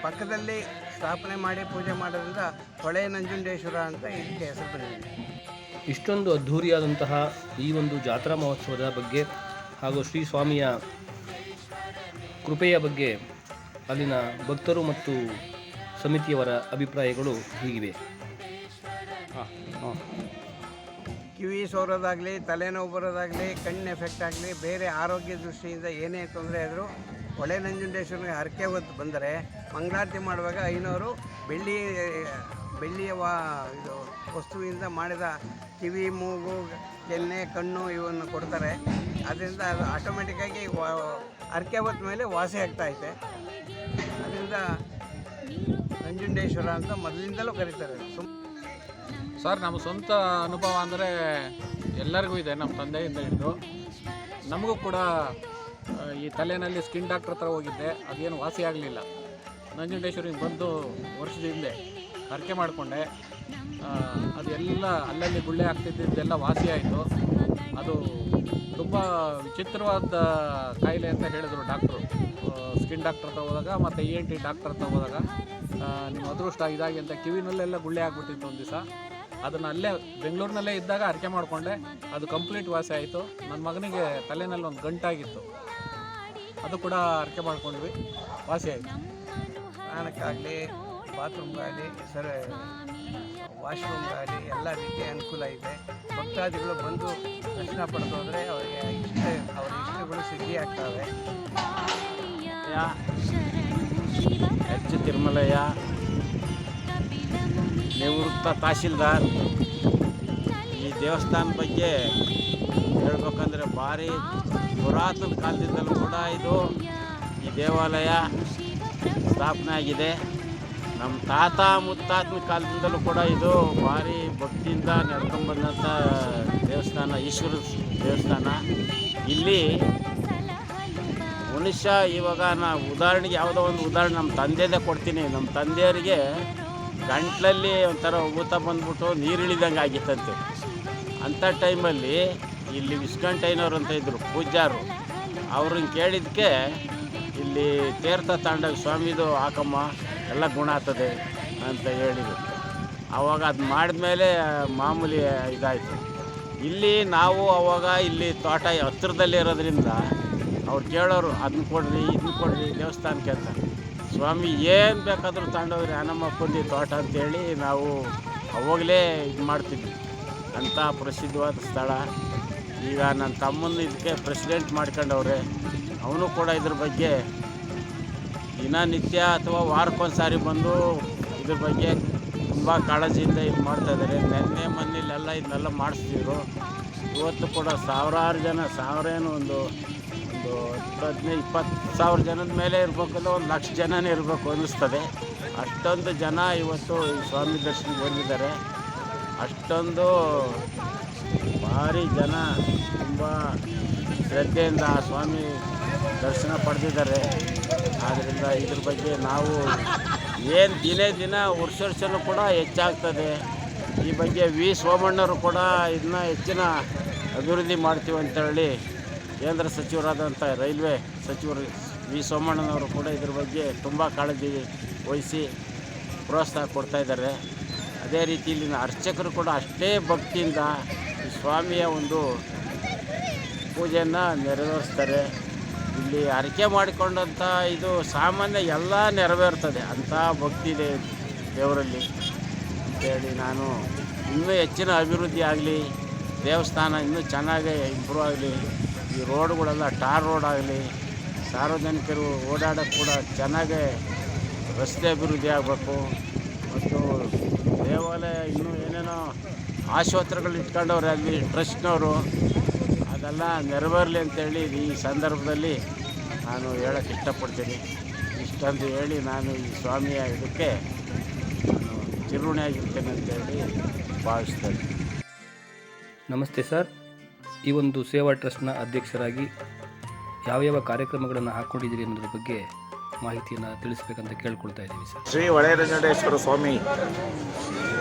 ಪಕ್ಕದಲ್ಲಿ ಸ್ಥಾಪನೆ ಮಾಡಿ ಪೂಜೆ ಮಾಡೋದ್ರಿಂದ ಹೊಳೆ ನಂಜುಂಡೇಶ್ವರ ಅಂತ ಇದಕ್ಕೆ ಹೆಸರು ಬಂದಿದೆ. ಇಷ್ಟೊಂದು ಅದ್ಧೂರಿಯಾದಂತಹ ಈ ಒಂದು ಜಾತ್ರಾ ಮಹೋತ್ಸವದ ಬಗ್ಗೆ ಹಾಗೂ ಶ್ರೀ ಸ್ವಾಮಿಯ ಕೃಪೆಯ ಬಗ್ಗೆ ಅಲ್ಲಿನ ಭಕ್ತರು ಮತ್ತು ಸಮಿತಿಯವರ ಅಭಿಪ್ರಾಯಗಳು ಹೀಗಿವೆ. ಕಿವಿ ಸೋರೋದಾಗಲಿ ತಲೆನೋವು ಬರೋದಾಗಲಿ ಕಣ್ಣು ಎಫೆಕ್ಟ್ ಆಗಲಿ ಬೇರೆ ಆರೋಗ್ಯ ದೃಷ್ಟಿಯಿಂದ ಏನೇ ತೊಂದರೆ ಆದರೂ ಹೊಳೆ ನಂಜುಂಡೇಶ್ವರಿಗೆ ಹರಕೆ ಹೊತ್ತು ಬಂದರೆ ಮಂಗಳಾರತಿ ಮಾಡುವಾಗ ಐನೂರು ಬೆಳ್ಳಿ, ಬೆಳ್ಳಿಯ ವಾ, ಇದು ವಸ್ತುವಿಂದ ಮಾಡಿದ ಕಿವಿ, ಮೂಗು ಕೆನ್ನೆ ಕಣ್ಣು ಇವನ್ನು ಕೊಡ್ತಾರೆ. ಅದರಿಂದ ಅದು ಆಟೋಮೆಟಿಕ್ಕಾಗಿ ವಾ ಅರ್ಕೆ ಹೊತ್ತ ಮೇಲೆ ವಾಸಿ ಆಗ್ತಾಯಿದೆ ಅದರಿಂದ ನಂಜುಂಡೇಶ್ವರ ಅಂತ ಮೊದಲಿಂದಲೂ ಕರೀತಾರೆ. ಸರ್, ನಮ್ಮ ಸ್ವಂತ ಅನುಭವ ಅಂದರೆ ಎಲ್ಲರಿಗೂ ಇದೆ, ನಮ್ಮ ತಂದೆಯಿಂದ ಹಿಡಿದು. ನಮಗೂ ಕೂಡ ಈ ತಲೆನಲ್ಲಿ ಸ್ಕಿನ್ ಡಾಕ್ಟ್ರ್ ಹತ್ರ ಹೋಗಿದ್ದೆ, ಅದೇನು ವಾಸಿ ಆಗಲಿಲ್ಲ. ನಂಜುಂಡೇಶ್ವರಿಗೆ ಬಂದು ವರ್ಷದ ಹಿಂದೆ ಹರಕೆ ಮಾಡಿಕೊಂಡೆ. ಅದೆಲ್ಲ ಅಲ್ಲಲ್ಲಿ ಗುಳ್ಳೆ ಆಗ್ತಿದ್ದೆಲ್ಲ ವಾಸಿ ಆಯಿತು. ಅದು ತುಂಬ ವಿಚಿತ್ರವಾದ ಕಾಯಿಲೆ ಅಂತ ಹೇಳಿದರು ಡಾಕ್ಟ್ರು. ಸ್ಕಿನ್ ಡಾಕ್ಟ್ರ್ ಹತ್ರ ಹೋದಾಗ ಮತ್ತು ಇ ಎನ್ ಟಿ ಡಾಕ್ಟ್ರ್ ಹತ್ರ ಹೋದಾಗ ನಿಮ್ಮ ಅದೃಷ್ಟ ಇದಾಗಿ ಅಂತ ಕಿವಿನಲ್ಲೆಲ್ಲ ಗುಳ್ಳೆ ಆಗ್ಬಿಟ್ಟಿತ್ತು ಒಂದು ದಿವಸ. ಅದನ್ನು ಅಲ್ಲೇ ಬೆಂಗಳೂರಿನಲ್ಲೇ ಇದ್ದಾಗ ಅರಕೆ ಮಾಡಿಕೊಂಡೆ. ಅದು ಕಂಪ್ಲೀಟ್ ವಾಸಿ ಆಯಿತು. ನನ್ನ ಮಗನಿಗೆ ತಲೆನಲ್ಲಿ ಒಂದು ಗಂಟಾಗಿತ್ತು. ಅದು ಕೂಡ ಅರಕೆ ಮಾಡಿಕೊಂಡ್ವಿ. ವಾಸಿ ಆಯಿತು. ಸ್ನಾನಕ್ಕಾಗಲಿ, ಬಾತ್ರೂಮ್ಗಾಗಲಿ, ಸರ್, ವಾಶ್ರೂಮ್ಗಾಗಲಿ ಎಲ್ಲ ರೀತಿಯ ಅನುಕೂಲ ಇದೆ. ಭಕ್ತಾದಿಗಳು ಬಂದು ದರ್ಶನ ಪಡೆದು ಹೋದರೆ ಅವರಿಗೆ ಇಷ್ಟ, ಅವರ ಇಷ್ಟಗಳು ಸಿದ್ಧಿ ಆಗ್ತವೆ. ಎಚ್ ತಿರುಮಲಯ್ಯ, ನಿವೃತ್ತ ತಹಶೀಲ್ದಾರ್. ಈ ದೇವಸ್ಥಾನ ಬಗ್ಗೆ ಹೇಳ್ಬೇಕಂದ್ರೆ ಭಾರಿ ಪುರಾತನ ಕಾಲದಿಂದಲೂ ಕೂಡ ಇದು ಈ ದೇವಾಲಯ. ಸ್ಥಾಪನೆ ಆಗಿದೆ ನಮ್ಮ ತಾತ ಮುತ್ತಾತನ ಕಾಲದಿಂದಲೂ ಕೂಡ ಇದು ಭಾರಿ ಭಕ್ತಿಯಿಂದ ನಡ್ಕೊಂಡ್ಬಂದಂಥ ದೇವಸ್ಥಾನ, ಈಶ್ವರ ದೇವಸ್ಥಾನ. ಇಲ್ಲಿ ಮನುಷ್ಯ ಇವಾಗ ನಾ ಉದಾಹರಣೆಗೆ ಯಾವುದೋ ಒಂದು ಉದಾಹರಣೆ ನಮ್ಮ ತಂದೆದೇ ಕೊಡ್ತೀನಿ. ನಮ್ಮ ತಂದೆಯವರಿಗೆ ಗಂಟ್ಲಲ್ಲಿ ಒಂಥರ ಊತ ಬಂದ್ಬಿಟ್ಟು ನೀರು ಇಳಿದಂಗೆ ಆಗಿತ್ತಂತೆ. ಅಂಥ ಟೈಮಲ್ಲಿ ಇಲ್ಲಿ ವಿಸ್ಕಂಟೈನವ್ರು ಅಂತ ಇದ್ದರು ಪೂಜಾರು ಅವ್ರನ್ನ ಕೇಳಿದ್ದಕ್ಕೆ ಇಲ್ಲಿ ತೀರ್ಥ ತಾಂಡಾಗ ಸ್ವಾಮಿದು, ಹಾಕಮ್ಮ, ಎಲ್ಲ ಗುಣ ಆಗ್ತದೆ ಅಂತ ಹೇಳಿದರು. ಆವಾಗ ಅದು ಮಾಡಿದ್ಮೇಲೆ ಮಾಮೂಲಿ ಇದಾಯಿತು. ಇಲ್ಲಿ ನಾವು ಅವಾಗ ಇಲ್ಲಿ ತೋಟ ಹತ್ರದಲ್ಲಿ ಇರೋದ್ರಿಂದ ಅವ್ರು ಕೇಳೋರು, ಅದನ್ನ ಕೊಡ್ರಿ, ಇದನ್ನ ಕೊಡ್ರಿ, ದೇವಸ್ಥಾನಕ್ಕೆ ಅಂತ. ಸ್ವಾಮಿ, ಏನು ಬೇಕಾದರೂ ತಗೊಂಡೋಗ್ರಿ ಅನಮ್ಮ ಕುಂದಿ ತೋಟ ಅಂತೇಳಿ ನಾವು ಅವಾಗಲೇ ಇದು ಮಾಡ್ತಿದ್ವಿ. ಅಂಥ ಪ್ರಸಿದ್ಧವಾದ ಸ್ಥಳ. ಈಗ ನನ್ನ ತಮ್ಮನ ಇದಕ್ಕೆ ಪ್ರೆಸಿಡೆಂಟ್ ಮಾಡ್ಕೊಂಡವ್ರೆ ಅವನು ಕೂಡ ಇದ್ರ ಬಗ್ಗೆ ದಿನನಿತ್ಯ ಅಥವಾ ವಾರಕ್ಕೊಂದು ಸಾರಿ ಬಂದು ಇದ್ರ ಬಗ್ಗೆ ತುಂಬ ಕಾಳಜಿಯಿಂದ ಇದು ಮಾಡ್ತಾ ಇದ್ದಾರೆ ನೆನ್ನೆ ಮನೇಲೆಲ್ಲ ಇದನ್ನೆಲ್ಲ ಮಾಡಿಸ್ತಿದ್ರು. ಇವತ್ತು ಕೂಡ ಸಾವಿರಾರು ಜನ, ಸಾವಿರೇನು ಒಂದು ಒಂದು ಹತ್ತು ಹದಿನೈದು ಇಪ್ಪತ್ತು ಸಾವಿರ ಜನದ ಮೇಲೆ ಇರಬೇಕಲ್ಲ ಒಂದು ಲಕ್ಷ ಜನನೇ ಇರಬೇಕು ಅನ್ನಿಸ್ತದೆ. ಅಷ್ಟೊಂದು ಜನ ಇವತ್ತು ಈ ಸ್ವಾಮಿ ದರ್ಶನಕ್ಕೆ ಬಂದಿದ್ದಾರೆ ಅಷ್ಟೊಂದು ಭಾರಿ ಜನ ತುಂಬ ಶ್ರದ್ಧೆಯಿಂದ ಆ ಸ್ವಾಮಿ ದರ್ಶನ ಪಡೆದಿದ್ದಾರೆ. ಆದ್ದರಿಂದ ಇದ್ರ ಬಗ್ಗೆ ನಾವು ಏನು ದಿನೇ ದಿನ ವರ್ಷ ವರ್ಷನೂ ಕೂಡ ಹೆಚ್ಚಾಗ್ತದೆ. ಈ ಬಗ್ಗೆ ವಿ ಸೋಮಣ್ಣವರು ಕೂಡ ಇದನ್ನ ಹೆಚ್ಚಿನ ಅಭಿವೃದ್ಧಿ ಮಾಡ್ತೀವಿ ಅಂತೇಳಿ ಕೇಂದ್ರ ಸಚಿವರಾದಂಥ ರೈಲ್ವೆ ಸಚಿವರು ವಿ ಸೋಮಣ್ಣನವರು ಕೂಡ ಇದ್ರ ಬಗ್ಗೆ ತುಂಬ ಕಾಳಜಿ ವಹಿಸಿ ಪ್ರೋತ್ಸಾಹ ಕೊಡ್ತಾ ಇದ್ದಾರೆ. ಅದೇ ರೀತಿ ಇಲ್ಲಿನ ಅರ್ಚಕರು ಕೂಡ ಅಷ್ಟೇ ಭಕ್ತಿಯಿಂದ ಸ್ವಾಮಿಯ ಒಂದು ಪೂಜೆಯನ್ನು ನೆರವೇರಿಸ್ತಾರೆ. ಇಲ್ಲಿ ಅರಿಕೆ ಮಾಡಿಕೊಂಡಂಥ ಇದು ಸಾಮಾನ್ಯ ಎಲ್ಲ ನೆರವೇರ್ತದೆ ಅಂಥ ಭಕ್ತಿ ಇದೆ ದೇವರಲ್ಲಿ. ಅಂತೇಳಿ ನಾನು ಇನ್ನೂ ಹೆಚ್ಚಿನ ಅಭಿವೃದ್ಧಿ ಆಗಲಿ, ದೇವಸ್ಥಾನ ಇನ್ನೂ ಚೆನ್ನಾಗಿ ಇಂಪ್ರೂವ್ ಆಗಲಿ, ಈ ರೋಡ್ಗಳೆಲ್ಲ ಟಾರ್ ರೋಡ್ ಆಗಲಿ, ಸಾರ್ವಜನಿಕರು ಓಡಾಡೋಕ್ಕೆ ಕೂಡ ಚೆನ್ನಾಗೇ ರಸ್ತೆ ಅಭಿವೃದ್ಧಿ ಆಗಬೇಕು. ಮತ್ತು ದೇವಾಲಯ ಇನ್ನೂ ಏನೇನೋ ಆಸ್ಪತ್ರೆಗಳು ಇಟ್ಕೊಂಡವ್ರೆ ಅಲ್ಲಿ ಟ್ರಸ್ಟ್ನವರು ಅದೆಲ್ಲ ನೆರವೇರಲಿ ಅಂತೇಳಿ ಈ ಸಂದರ್ಭದಲ್ಲಿ ನಾನು ಹೇಳೋಕ್ಕೆ ಇಷ್ಟಪಡ್ತೀನಿ. ಇಷ್ಟೊಂದು ಹೇಳಿ ನಾನು ಈ ಸ್ವಾಮಿಯ ಇದಕ್ಕೆ ನಾನು ಚಿರುಣಿಯಾಗಿರ್ತೇನೆ ಅಂತೇಳಿ ಭಾವಿಸ್ತೇನೆ. ನಮಸ್ತೆ ಸರ್. ಈ ಒಂದು ಸೇವಾ ಟ್ರಸ್ಟ್ನ ಅಧ್ಯಕ್ಷರಾಗಿ ಯಾವ್ಯಾವ ಕಾರ್ಯಕ್ರಮಗಳನ್ನು ಹಾಕ್ಕೊಂಡಿದ್ದೀರಿ ಅನ್ನೋದ್ರ ಬಗ್ಗೆ ಮಾಹಿತಿಯನ್ನು ತಿಳಿಸ್ಬೇಕಂತ ಕೇಳ್ಕೊಳ್ತಾ ಇದ್ದೀವಿ ಸರ್. ಶ್ರೀ ಹೊಳೆರಂಜನೇಶ್ವರ ಸ್ವಾಮಿ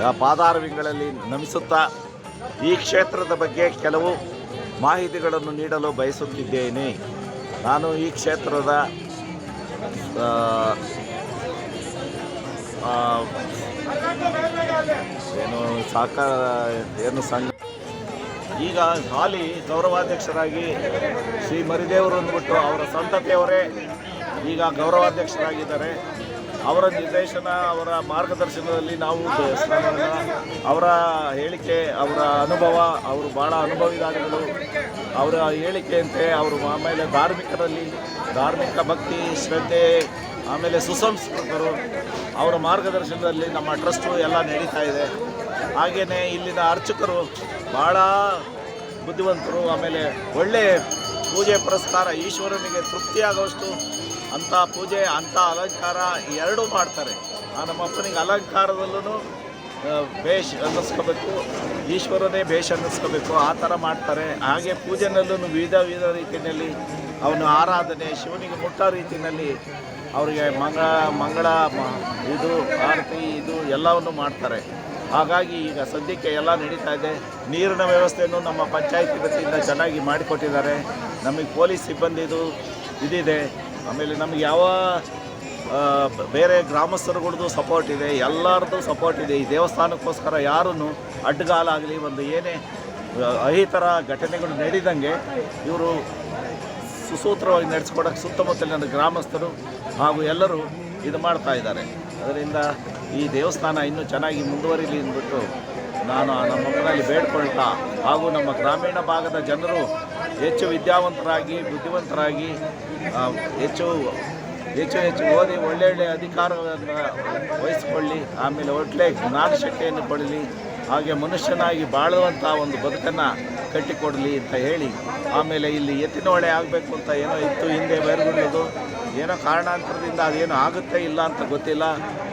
ಪಾದಾರ್ವಿಗಳಲ್ಲಿ ಪಾದಾರವಿಂಗಳಲ್ಲಿ ನಮಿಸುತ್ತಾ ಈ ಕ್ಷೇತ್ರದ ಬಗ್ಗೆ ಕೆಲವು ಮಾಹಿತಿಗಳನ್ನು ನೀಡಲು ಬಯಸುತ್ತಿದ್ದೇನೆ. ನಾನು ಈ ಕ್ಷೇತ್ರದ ಏನು ಸಾಕ, ಏನು ಸಂಘ, ಈಗ ಹಾಲಿ ಗೌರವಾಧ್ಯಕ್ಷರಾಗಿ ಶ್ರೀ ಮರಿದೇವರು ಅಂದ್ಬಿಟ್ಟು ಅವರ ಸಂತತಿಯವರೇ ಈಗ ಗೌರವಾಧ್ಯಕ್ಷರಾಗಿದ್ದಾರೆ. ಅವರ ನಿರ್ದೇಶನ, ಅವರ ಮಾರ್ಗದರ್ಶನದಲ್ಲಿ ನಾವು ದೇವಸ್ಥಾನವನ್ನು, ಅವರ ಹೇಳಿಕೆ, ಅವರ ಅನುಭವ, ಅವರು ಭಾಳ ಅನುಭವಿದಾರಿಗಳು ಅವರ ಹೇಳಿಕೆಯಂತೆ ಅವರು ಆಮೇಲೆ ಧಾರ್ಮಿಕರಲ್ಲಿ, ಧಾರ್ಮಿಕ ಭಕ್ತಿ, ಶ್ರದ್ಧೆ, ಆಮೇಲೆ ಸುಸಂಸ್ಕೃತರು, ಅವರ ಮಾರ್ಗದರ್ಶನದಲ್ಲಿ ನಮ್ಮ ಟ್ರಸ್ಟು ಎಲ್ಲ ನಡೀತಾ ಇದೆ. ಹಾಗೆಯೇ ಇಲ್ಲಿನ ಅರ್ಚಕರು ಭಾಳ ಬುದ್ಧಿವಂತರು, ಆಮೇಲೆ ಒಳ್ಳೆ ಪೂಜೆ ಪುರಸ್ಕಾರ ಈಶ್ವರನಿಗೆ ತೃಪ್ತಿಯಾಗುವಷ್ಟು ಅಂಥ ಪೂಜೆ, ಅಂಥ ಅಲಂಕಾರ ಎರಡೂ ಮಾಡ್ತಾರೆ. ಆ ನಮ್ಮಪ್ಪನಿಗೆ ಅಲಂಕಾರದಲ್ಲೂ ಭೇಷ್ ಅನ್ನಿಸ್ಕೋಬೇಕು, ಈಶ್ವರನೇ ಭೇಷ್ ಅನ್ನಿಸ್ಕೋಬೇಕು, ಆ ಥರ ಮಾಡ್ತಾರೆ. ಹಾಗೆ ಪೂಜೆನಲ್ಲೂ ವಿವಿಧ ವಿವಿಧ ರೀತಿಯಲ್ಲಿ ಅವನು ಆರಾಧನೆ, ಶಿವನಿಗೆ ಮುಟ್ಟ ರೀತಿಯಲ್ಲಿ ಅವರಿಗೆ ಮಂಗಳ ಮಂಗಳ ಇದು, ಆರತಿ, ಇದು ಎಲ್ಲವನ್ನು ಮಾಡ್ತಾರೆ. ಹಾಗಾಗಿ ಈಗ ಸದ್ಯಕ್ಕೆ ಎಲ್ಲ ನಡೀತಾ ಇದೆ. ನೀರಿನ ವ್ಯವಸ್ಥೆಯನ್ನು ನಮ್ಮ ಪಂಚಾಯತಿ ವತಿಯಿಂದ ಚೆನ್ನಾಗಿ ಮಾಡಿಕೊಟ್ಟಿದ್ದಾರೆ. ನಮಗೆ ಪೊಲೀಸ್ ಸಿಬ್ಬಂದಿದು ಇದಿದೆ. ಆಮೇಲೆ ನಮಗೆ ಯಾವ ಬೇರೆ ಗ್ರಾಮಸ್ಥರುಗಳದ್ದು ಸಪೋರ್ಟ್ ಇದೆ ಎಲ್ಲರದ್ದು ಸಪೋರ್ಟ್ ಇದೆ. ಈ ದೇವಸ್ಥಾನಕ್ಕೋಸ್ಕರ ಯಾರೂ ಅಡ್ಡಗಾಲಾಗಲಿ ಒಂದು ಏನೇ ಅಹಿತರ ಘಟನೆಗಳು ನಡೆದಂಗೆ ಇವರು ಸುಸೂತ್ರವಾಗಿ ನಡೆಸ್ಕೊಡೋಕ್ಕೆ ಸುತ್ತಮುತ್ತಲಿನ ಗ್ರಾಮಸ್ಥರು ಹಾಗೂ ಎಲ್ಲರೂ ಇದು ಮಾಡ್ತಾ ಇದ್ದಾರೆ. ಅದರಿಂದ ಈ ದೇವಸ್ಥಾನ ಇನ್ನೂ ಚೆನ್ನಾಗಿ ಮುಂದುವರಿಲಿ ಅಂದ್ಬಿಟ್ಟು ನಾನು ನಮ್ಮಪ್ಪನಲ್ಲಿ ಬೇಡ್ಕೊಳ್ತಾ ಹಾಗೂ ನಮ್ಮ ಗ್ರಾಮೀಣ ಭಾಗದ ಜನರು ಹೆಚ್ಚು ವಿದ್ಯಾವಂತರಾಗಿ, ಬುದ್ಧಿವಂತರಾಗಿ ಹೆಚ್ಚು ಹೆಚ್ಚು ಹೆಚ್ಚು ಓದಿ ಒಳ್ಳೊಳ್ಳೆ ಅಧಿಕಾರಗಳನ್ನು ವಹಿಸಿಕೊಳ್ಳಿ, ಆಮೇಲೆ ಒಳ್ಳೆ ಜ್ಞಾನಶಕ್ತಿಯನ್ನು ಪಡೀಲಿ. ಹಾಗೆ ಮನುಷ್ಯನಾಗಿ ಬಾಳುವಂಥ ಒಂದು ಬದುಕನ್ನು ಕಟ್ಟಿಕೊಡಲಿ ಅಂತ ಹೇಳಿ, ಆಮೇಲೆ ಇಲ್ಲಿ ಎತ್ತಿನ ಹೊಳೆ ಆಗಬೇಕು ಅಂತ ಏನೋ ಇತ್ತು, ಹಿಂದೆ ಬೈರುಗುಳ್ಳೋದು ಏನೋ ಕಾರಣಾಂತರದಿಂದ ಅದೇನು ಆಗುತ್ತೆ ಇಲ್ಲ ಅಂತ ಗೊತ್ತಿಲ್ಲ.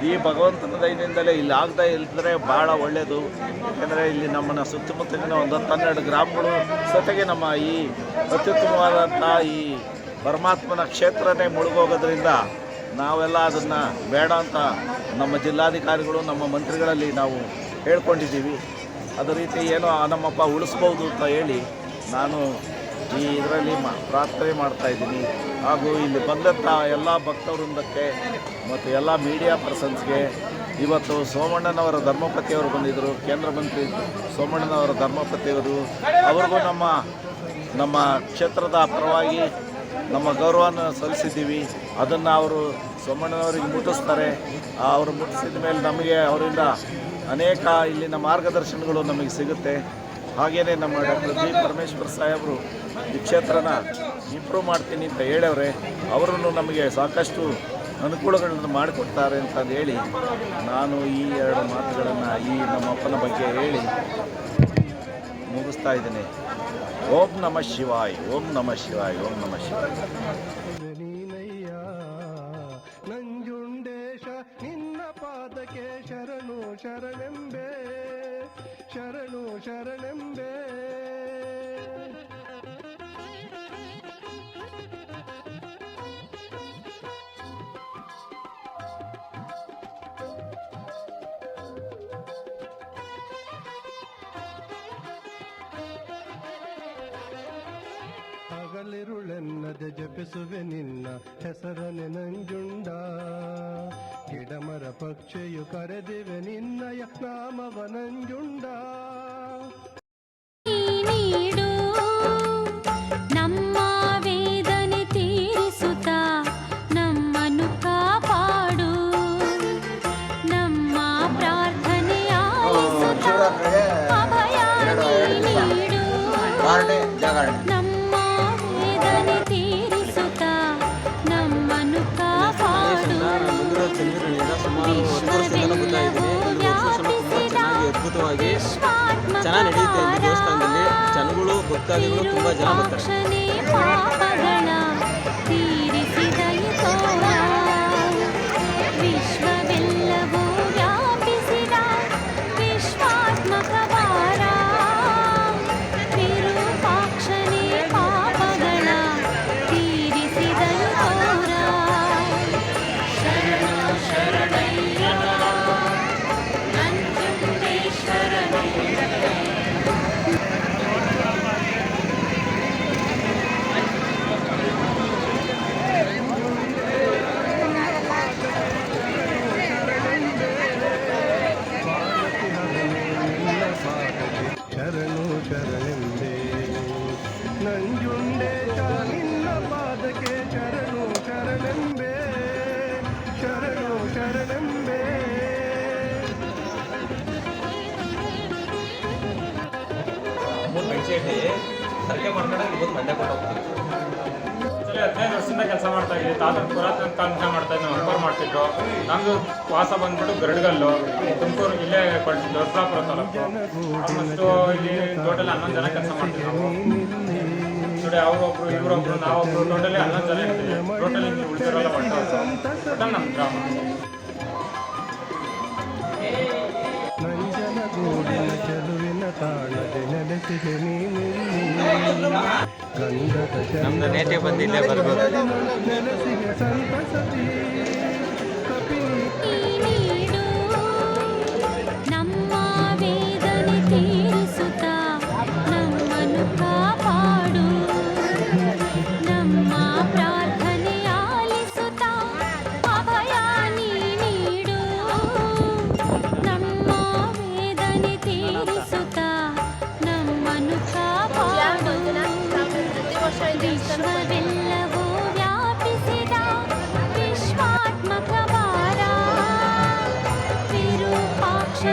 ಈ ಭಗವಂತನ ದಯದಿಂದಲೇ ಇಲ್ಲಿ ಆಗದೆ ಇಲ್ಲದ್ರೆ ಭಾಳ ಒಳ್ಳೆಯದು ಯಾಕೆಂದರೆ ಇಲ್ಲಿ ನಮ್ಮನ್ನು ಸುತ್ತಮುತ್ತಲಿನ ಒಂದು ಹತ್ತನ್ನೆರಡು ಗ್ರಾಮಗಳು ಜೊತೆಗೆ ನಮ್ಮ ಈ ಅತ್ಯುತ್ತಮವಾದಂಥ ಈ ಪರಮಾತ್ಮನ ಕ್ಷೇತ್ರನೇ ಮುಳುಗೋಗೋದ್ರಿಂದ ನಾವೆಲ್ಲ ಅದನ್ನು ಬೇಡ ಅಂತ ನಮ್ಮ ಜಿಲ್ಲಾಧಿಕಾರಿಗಳು, ನಮ್ಮ ಮಂತ್ರಿಗಳಲ್ಲಿ ನಾವು ಹೇಳ್ಕೊಂಡಿದ್ದೀವಿ. ಅದೇ ರೀತಿ ಏನೋ ನಮ್ಮಪ್ಪ ಉಳಿಸ್ಬೋದು ಅಂತ ಹೇಳಿ ನಾನು ಈ ಇದರಲ್ಲಿ ಮಾ, ಪ್ರಾರ್ಥನೆ ಮಾಡ್ತಾಯಿದ್ದೀನಿ ಹಾಗೂ ಇಲ್ಲಿ ಬಂದಂಥ ಎಲ್ಲ ಭಕ್ತವೃಂದಕ್ಕೆ ಮತ್ತು ಎಲ್ಲ ಮೀಡಿಯಾ ಪರ್ಸನ್ಸ್ಗೆ ಇವತ್ತು ಸೋಮಣ್ಣನವರ ಧರ್ಮಪತಿಯವರು ಬಂದಿದ್ದರು. ಕೇಂದ್ರ ಮಂತ್ರಿ ಸೋಮಣ್ಣನವರ ಧರ್ಮಪತಿಯವರು ಅವ್ರಿಗೂ ನಮ್ಮ ನಮ್ಮ ಕ್ಷೇತ್ರದ ಪರವಾಗಿ ನಮ್ಮ ಗೌರವನ ಸಲ್ಲಿಸಿದ್ದೀವಿ. ಅದನ್ನು ಅವರು ಸೋಮಣ್ಣನವರಿಗೆ ಮುಟ್ಟಿಸ್ತಾರೆ. ಅವರು ಮುಟ್ಟಿಸಿದ ಮೇಲೆ ನಮಗೆ ಅವರಿಂದ ಅನೇಕ ಇಲ್ಲಿನ ಮಾರ್ಗದರ್ಶನಗಳು ನಮಗೆ ಸಿಗುತ್ತೆ. ಹಾಗೆಯೇ ನಮ್ಮ ಡಾಕ್ಟರ್ ಜಿ. ಪರಮೇಶ್ವರ್ ಸಾಹೇಬರು ಈ ಕ್ಷೇತ್ರನ ಇಂಪ್ರೂವ್ ಮಾಡ್ತೀನಿ ಅಂತ ಹೇಳವ್ರೆ, ಅವರನ್ನು ನಮಗೆ ಸಾಕಷ್ಟು ಅನುಕೂಲಗಳನ್ನು ಮಾಡಿಕೊಡ್ತಾರೆ ಅಂತ ಹೇಳಿ ನಾನು ಈ ಎರಡು ಮಾತುಗಳನ್ನು ಈ ನಮ್ಮ ಅಪ್ಪನ ಬಗ್ಗೆ ಹೇಳಿ ಮುಗಿಸ್ತಾ ಇದ್ದೀನಿ. ಓಂ ನಮಃ ಶಿವಾಯ್, ಓಂ ನಮಃ ಶಿವಾಯ್, ಓಂ ನಮಃ ಶಿವಾಯ್. ಶರಣೆಂಬೆ ಶರಣು ಶರಣೆಂಬೆ ಹಗಲಿರುಳೆನ್ನದೆ ಜಪಿಸುವೆ ನಿನ್ನ ಹೆಸರನೆ ನಂಜುಂಡ. ಗಿಡಮರ ಪಕ್ಷೆಯು ಕರೆದಿವೆ ನಂಜುಂಡ. ಭಕ್ತಾದಿಗಳು ತುಂಬ ಜನ ಬರ್ತಾರೆ ಚಿಕ್ಕಬಳ್ಳಾಪುರ ತಾಲೂಕು. ಆಲ್ಮೋಸ್ಟು ಇಲ್ಲಿ ಟೋಟಲ್ ಹನ್ನೊಂದು ಜನ ಕೆಲಸ ಮಾಡ್ತೀವಿ ನಾವು. ನೋಡಿ, ಅವರೊಬ್ರು, ಇವರೊಬ್ರು ಟೋಟಲಿ ಹನ್ನೊಂದು ಜನ ಇರ್ತೀವಿ. ಟೋಟಲ್ ಇಲ್ಲಿ ಉಳಿದಿರೋಲ್ಲ ಬಟ್ ಟೋಟಲ್ ನಮ್ಮ ನಮ್ದು ನೇಟಿವ್ ಬಂದಿಲ್ಲೇ ಬರ್ಬೋದು.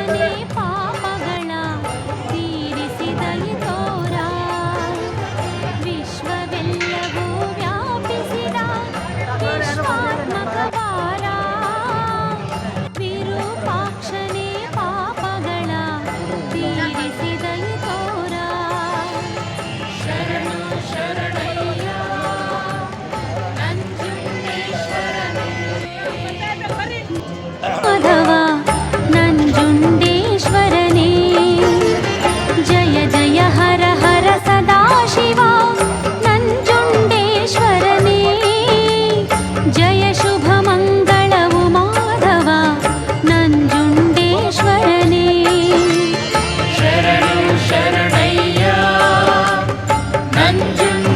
Amém.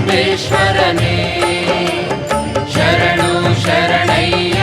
परमेश्वरने. शरणो शरणै.